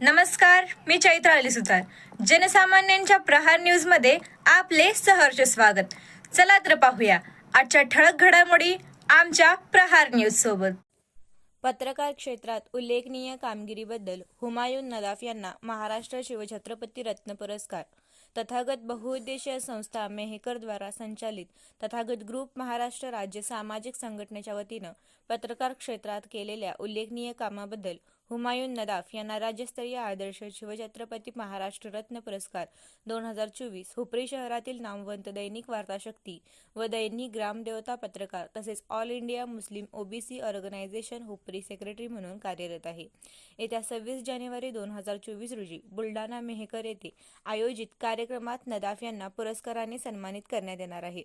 नमस्कार मी चैत्र अली सुतार. जनसामान्यांच्या प्रहार न्यूजमध्ये आपले सहर्ष स्वागत. चला तर पाहूया आजच्या ठळक घडामोडी आमच्या प्रहार न्यूज सोबत. पत्रकार क्षेत्रात उल्लेखनीय कामगिरीबद्दल हुमायून नदाफ यांना महाराष्ट्र शिवछत्रपती रत्न पुरस्कार. तथागत बहुउद्देशीय संस्था मेहकरद्वारा संचालित तथागत ग्रुप महाराष्ट्र राज्य सामाजिक संघटनेच्या वतीनं पत्रकार क्षेत्रात केलेल्या उल्लेखनीय कामाबद्दल हुमायून नदाफ यांना राज्यस्तरीय आदर्श शिवछत्रपती महाराष्ट्र रत्न पुरस्कार दोन हजार चोवीस हुपरी शहरातील नामवंत दैनिक वार्ताशक्ती व दैनिक ग्रामदेवता पत्रकार तसेच all India Muslim OBC organisation Hupari secretary म्हणून कार्यरत आहे. येत्या सव्वीस जानेवारी दोन हजार चोवीस रोजी बुलढाणा मेहकर येथे आयोजित कार्यक्रमात नदाफ यांना पुरस्काराने सन्मानित करण्यात येणार आहे.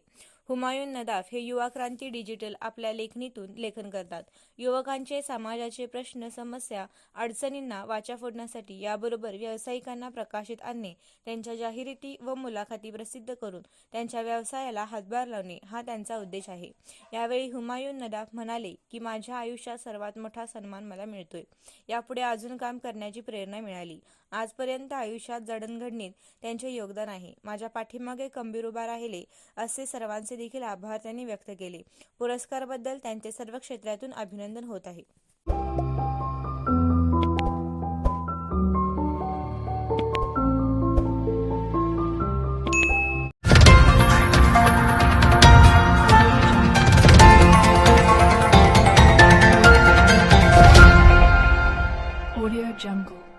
हुमायून नदाफ हे युवा क्रांती डिजिटल आपल्या लेखणीतून लेखन करतात. युवकांचे समाजाचे प्रश्न समस्या अडचणींना वाचा फोडण्यासाठी याबरोबर व्यावसायिकांना प्रकाशित आणणे त्यांच्या जाहिराती व मुलाखती प्रसिद्ध करून त्यांच्या व्यवसायाला हातभार लावणे हा त्यांचा उद्देश आहे. यावेळी हुमायून नदाफ म्हणाले की माझ्या आयुष्यात सर्वात मोठा सन्मान मला मिळतोय. यापुढे अजून काम करण्याची प्रेरणा मिळाली. आजपर्यंत आयुष्यात जडणघडणीत त्यांचे योगदान आहे. माझ्या पाठीमागे कंबीर उभा राहिले असे सर्वांचे देखील आभार त्यांनी व्यक्त केले. पुरस्काराबद्दल त्यांचे सर्व क्षेत्रातून अभिनंदन होत आहे. Jungle.